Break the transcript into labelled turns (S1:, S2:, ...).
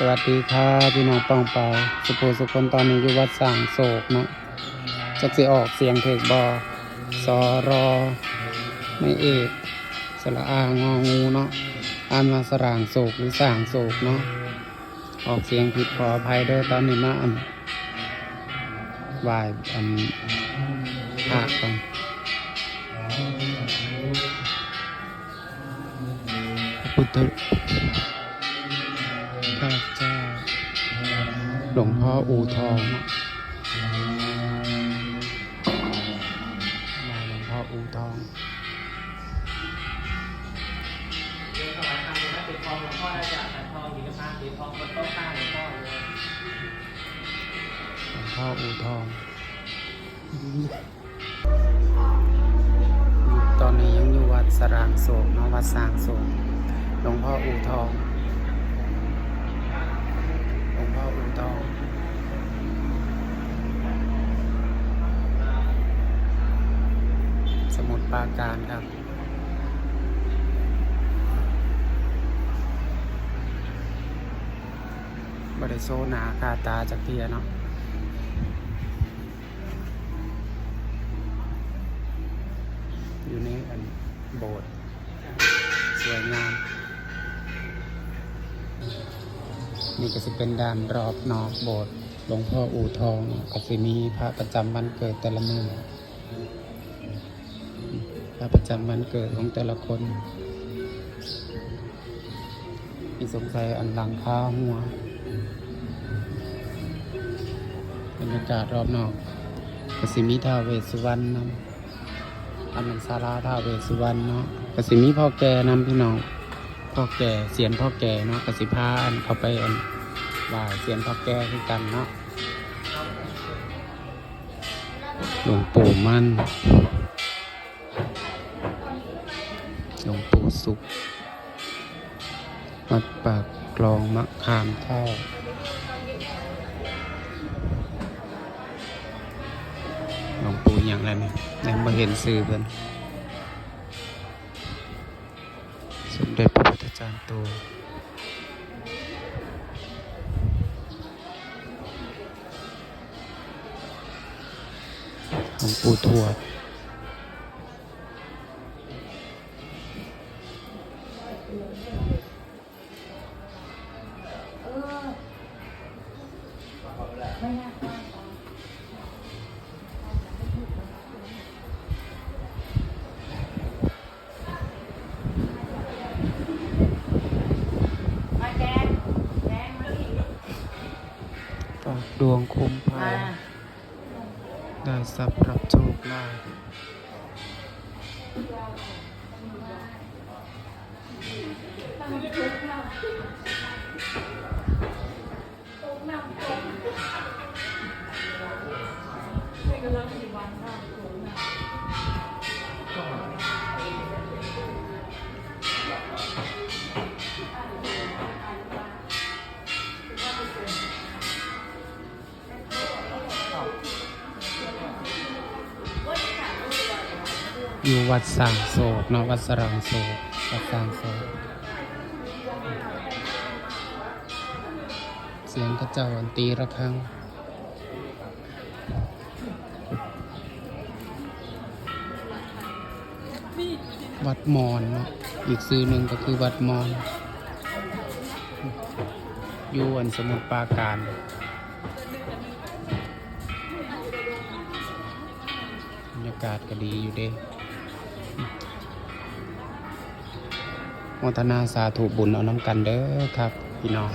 S1: สวัสดีครับพี่น้องปองไปาสุภูสุคนตอนนี้อยู่วัดสางโศกเนาะจักสิออกเสียงเถิกบอสอรอไม่เอกสระอางองูเนาะอ่านมาสร่างโศกหรือสางโศกเนาะออกเสียงผิดขออภัยเด้อตอนนี้มาอันวายอันภาคกันพุทธ หลวงพ่ออูทองลายหลวงพ่ออูทอง
S2: เรื่องถวายทางคุณแม่ปิดทองหลวงพ่อได้จากสันทองหินพานปิดทองบนโต๊ะข้างหลวงพ่อเลย
S1: หลวงพ่ออูทอง ตอนนี้ยังอยู่วัดสรางโศกเนาะวัดสร้างโศกหลวงพ่ออูทอง หลวงพ่ ออูทองสมุดปราการครับบริโซนาคาตาจากเทียเนาะอยู่ในอันโบสถ์สวยงาม นี่ก็จะเป็นด้านรอบนอกโบสถ์หลวงพ่ออู่ทองก็จะมีพระประจำวันเกิดแต่ละมือพระประจำวันเกิดของแต่ละคน มีสงสัยอันหลังค้าหัวบรรยากาศรอบนอกกสิมีท้าเวสุวรรณนำอันนั้นศาลาท้าเวสุวรรณเนาะกสิมีพ่อแก่นำพี่น้อง พ่อแก่เสียนพ่อแก่เนาะกสิพาอันเขาไปอันบ่าเสียนพ่อแก่คือกันเนาะหลวงปู่มั่นหลวงปู่สุขวัดปากกลองมะขามเท่าหลวงปู่อย่างไรเนี่ยยังมาเห็นสื่อเพิ่นสมเด็จพระ จารย์ตูหลวงปู่ทวด
S3: มาแด ด
S1: วงคุ้มภั
S3: ย
S1: ได้ทรัพย์รับโชคลาภ อยู่วัดสร้างโศกเนาะวัดสรางโศกวัดสร้างโศกเสียงกระเจ้าอันตีระฆังวัดมอนเนาะอีกซื้อหนึ่งก็คือวัดมอนอยู่อันสมุทรปราการบรรยากาศก็ดีอยู่เด้ โมทนาสาธุบุญเอาน้ำกันเด้อครับ พี่น้อง